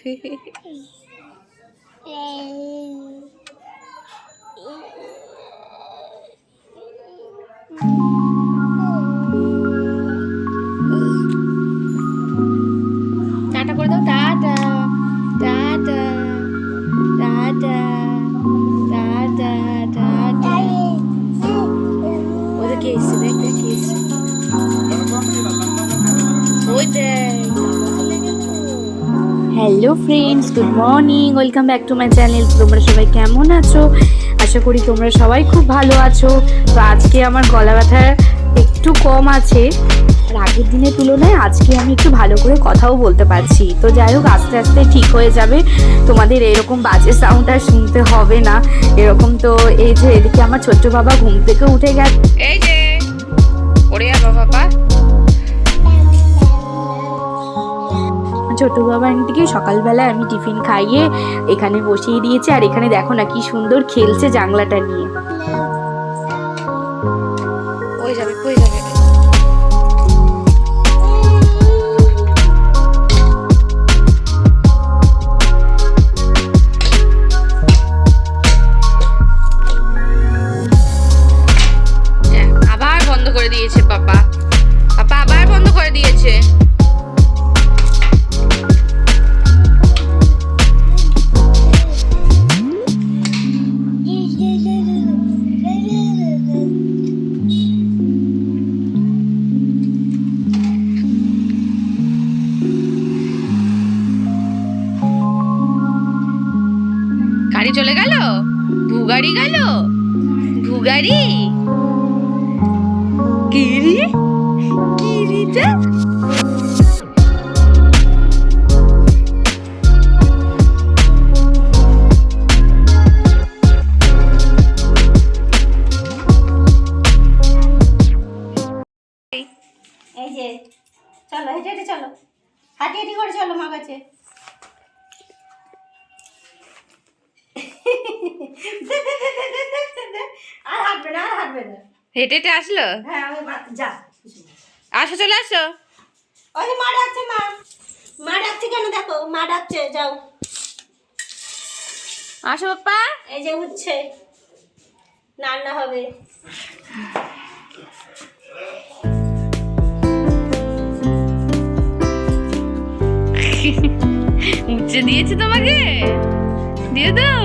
Tata করে দাও tata tata tata tata tata ওই কে এসছে দেখ দেখ কে এসছে hello friends good morning welcome back to my channel তোমরা সবাই কেমন আছো? আশা করি তোমরা সবাই খুব ভালো আছো। তো আজকে আমার গলা ব্যথা একটু কম আছে। আর আগের দিনের তুলনায় আজকে আমি একটু ভালো করে কথাও বলতে পারছি। তো যাই হোক, আস্তে আস্তে ঠিক হয়ে যাবে। তোমাদের এরকম বাজে সাউন্ড আর শুনতে হবে না। এরকম তো এই যে এদিকে আমার ছোট্ট বাবা ঘুম থেকে উঠে গেছে। এই যে, ওরে বাবা ছোট বাবা আন্টিকে সকালবেলা আমি টিফিন খাইয়ে এখানে বসিয়ে দিয়েছি। আর এখানে দেখো না কি সুন্দর খেলছে জাংলাটা নিয়ে। ভুগাড়ি গেল? ভুগাড়ি কিরি? কিরিটা চলো, হেঁটে হেঁটে চলো। হাঁটি হাঁটি করে চলো মা কাছে আর হাঁটবে না আর হাঁটবে না। হেঁটে হেঁটে আসলো? হ্যাঁ আমি যা। আসো চলে আসো। ওই মা ডাকছে মা। মা ডাকছে কেন? দেখো মা ডাকছে যাও। আসো পাপা এই যে উঠছে। রান্না হবে। উচ্চে দিয়েছে তোমাকে? দিয়ে দাও।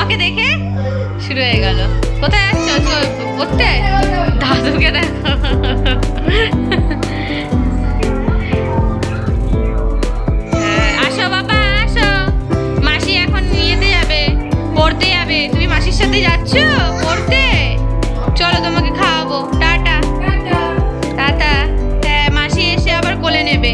আমাকে দেখে শুরু হয়ে গেল। কোথায় যাচ্ছ পড়তে? দাদুকে দেখো। হ্যাঁ, আসো বাবা আসো। মাসি এখন নিয়েতে যাবে পড়তে যাবে। তুমি মাসির সাথে যাচ্ছ? পড়তে? চলো তোমাকে খাওয়াবো। টাটা। টাটা। হ্যাঁ মাসি এসে আবার কোলে নেবে।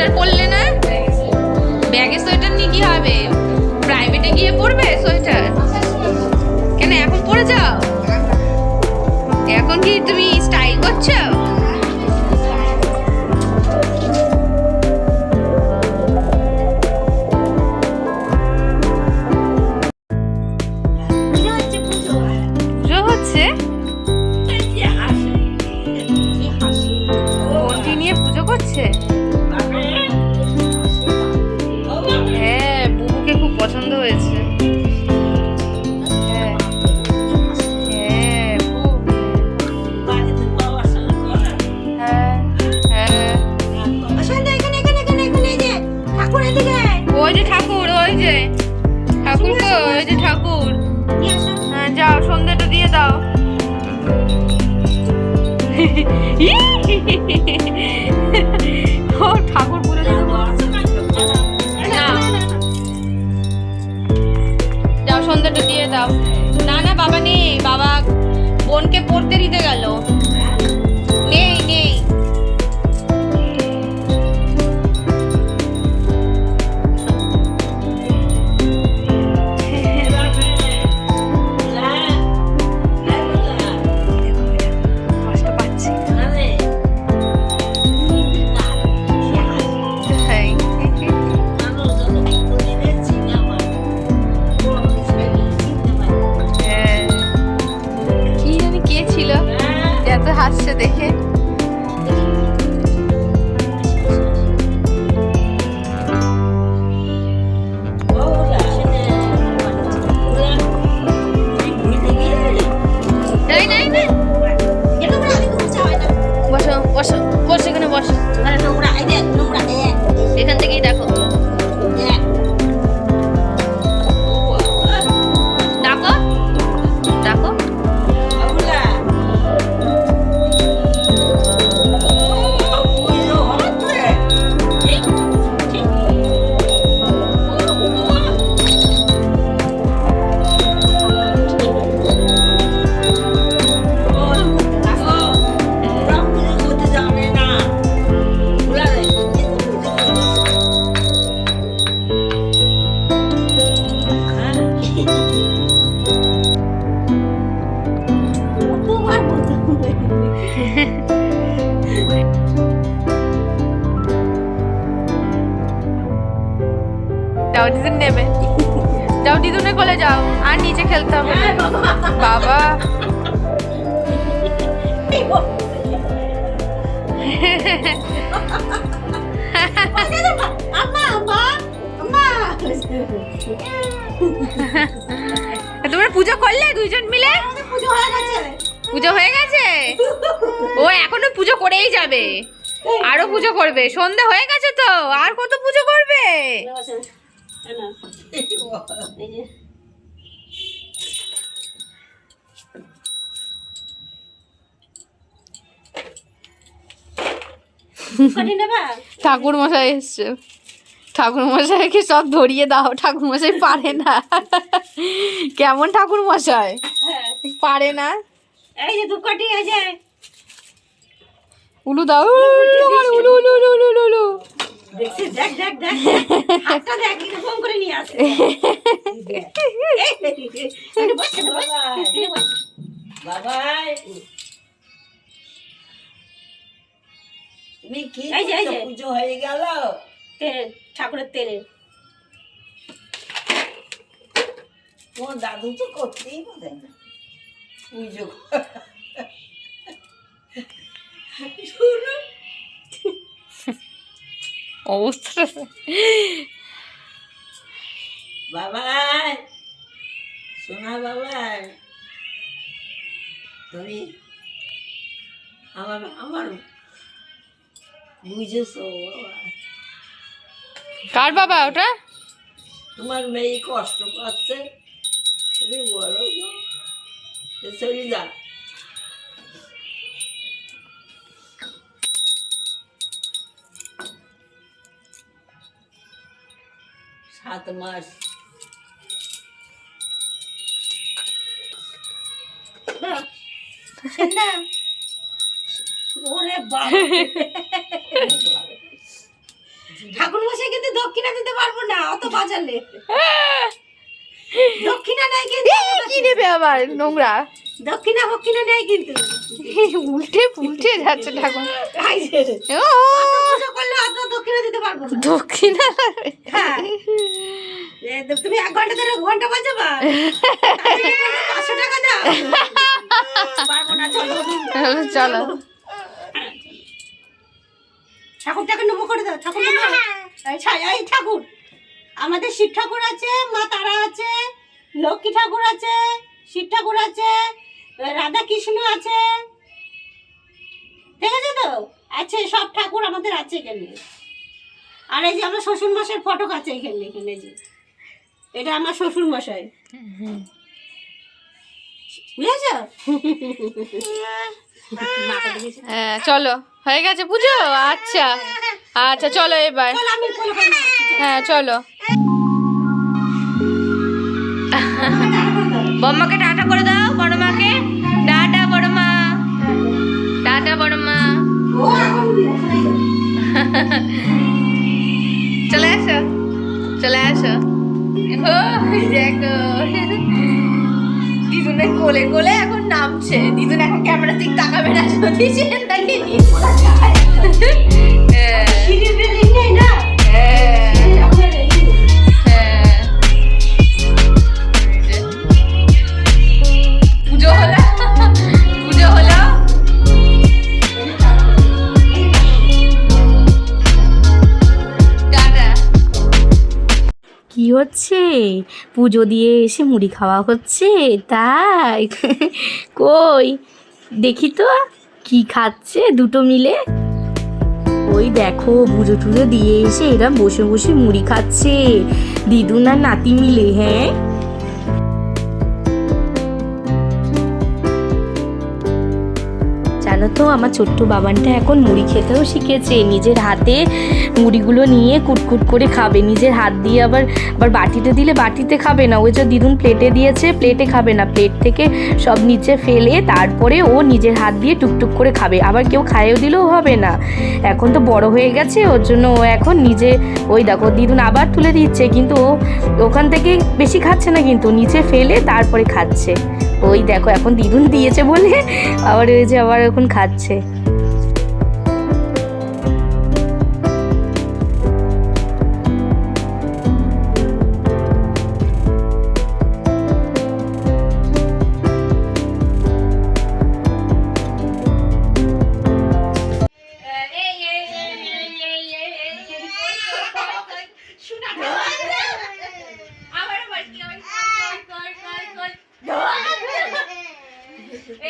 সোয়েটার পরলে না, ব্যাগে সোয়েটার নিয়ে কি হবে? প্রাইভেটে গিয়ে পরবে সোয়েটার? কেন এখন পরে যাও? এখন কি তুমি স্টাইল করছ? যে ঠাকুর। হ্যাঁ যাও, সন্ধ্যাটা দিয়ে দাও। ও, ঠাকুর না। যাও, সন্ধ্যাটা দিয়ে দাও। না না, বাবা নেই। বাবা বোনকে পড়তে দিতে গেল। দিদুন নেবে দিদুনের কোলে যাও আর নিচে খেলতে হবে। বাবা পুজো হয়ে গেছে? ও এখনও পুজো করেই যাবে। আরও পুজো করবে। সন্ধে হয়ে গেছে তো, আর কত পুজো করবে? ঠাকুর মশাই এসছে। ঠাকুর মশাইকে সব ধরিয়ে দাও। ঠাকুর মশাই পারে না। কেমন ঠাকুর মশাই? পারে না? এই যে ধূপকাঠি এই যে উলু দাও উলু উলু উলু উলু উলু উলু উলু দেখছিস দেখ দেখ দেখ। হাতটা দেখ ফোন করে নিয়ে আসে। বাবাই তুমি হয়ে গেল? তেল ঠাকুরের তেলে। তোমার দাদু তো করতেই পারে না। পুজো অবস্থা সোনা তুমি আমার আমার বুঝেছ বাবা। কার বাবা ওটা? তোমার মেয়ে কষ্ট পাচ্ছে তুমি বলো চলে যা। সাত মাস। ঠাকুর মশাই কিন্তু দক্ষিণা দিতে পারব না অত বাজালে। দক্ষিণা নাই কিন্তু কি নেবে আবার নোংরা? দক্ষিণা ফক্ষিণা নেই কিন্তু। উল্টে উল্টে যাচ্ছে ঠাকুর দক্ষিণা দিতে পারব দক্ষিণা হ্যাঁ। তুমি এক ঘণ্টা ধরে ঘণ্টা বাজাবা পাঁচশো টাকা দাও। পারব না চলো। চলো। ঠাকুরটাকে নমো করে দাও ঠাকুর ঠাকুর। আমাদের শিব ঠাকুর আছে মা লক্ষ্মী ঠাকুর আছে শিব ঠাকুর আছে রাধা কৃষ্ণ আছে। ঠিক আছে তো? আছে সব ঠাকুর আমাদের আছে এখানে। আর এই যে আমার শ্বশুর মাসের ফটো আছে এখানে এখানে যে। এটা আমার শ্বশুর মশাই বুঝেছ? হ্যাঁ চলো হয়ে গেছে পুজো? আচ্ছা আচ্ছা চলো এবার। হ্যাঁ চলো। বম্মাকে টাটা করে দাও বড় মাকে টাটা বড় মা টাটা বড় মা ও এখন ওখানেই যাবে। চলে আসো। চলে আসো দেখো। দিদুনের কোলে কোলে এখন নামছে। দিদুন এখন ক্যামেরা দিক তাকাবে না যদি সে নিয়ে হচ্ছে? পুজো দিয়ে এসে মুড়ি খাওয়া হচ্ছে? তাই? কই? দেখি তো, কি খাচ্ছে দুটো মিলে। ওই দেখো, পুজো টুজো দিয়ে এসে এরা বসে বসে মুড়ি খাচ্ছে। দিদুন আর নাতি মিলে হ্যাঁ? তো আমার ছোট্ট বাবানটা এখন মুড়ি খেতেও শিখেছে। নিজের হাতে মুড়িগুলো নিয়ে কুটকুট করে খাবে। নিজের হাত দিয়ে আবার আবার বাটিতে দিলে বাটিতে খাবে না। ওই যে দিদুন প্লেটে দিয়েছে প্লেটে খাবে না। প্লেট থেকে সব নিচে ফেলে তারপরে ও নিজের হাত দিয়ে টুকটুক করে খাবে। আবার কেউ খাইয়েও দিলেও হবে না। এখন তো বড় হয়ে গেছে, ওর জন্য ও এখন নিজে, ওই দেখো দিদুন আবার তুলে দিচ্ছে। কিন্তু ও ওখান থেকে বেশি খাচ্ছে না কিন্তু, নিচে ফেলে তারপরে খাচ্ছে। ওই দেখো এখন দিদুন দিয়েছে বলে আবার ওই যে আবার এখন খাচ্ছে। এই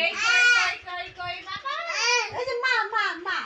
যে মা মা মা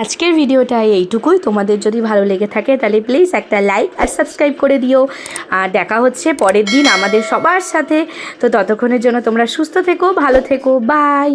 আজকের ভিডিওটা এইটুকুই। তোমাদের যদি ভালো লেগে থাকে তাহলে প্লিজ একটা লাইক আর সাবস্ক্রাইব করে দিও। আর দেখা হচ্ছে পরের দিন আমাদের সবার সাথে। তো ততক্ষণের জন্য তোমরা সুস্থ থেকো, ভালো থেকো বাই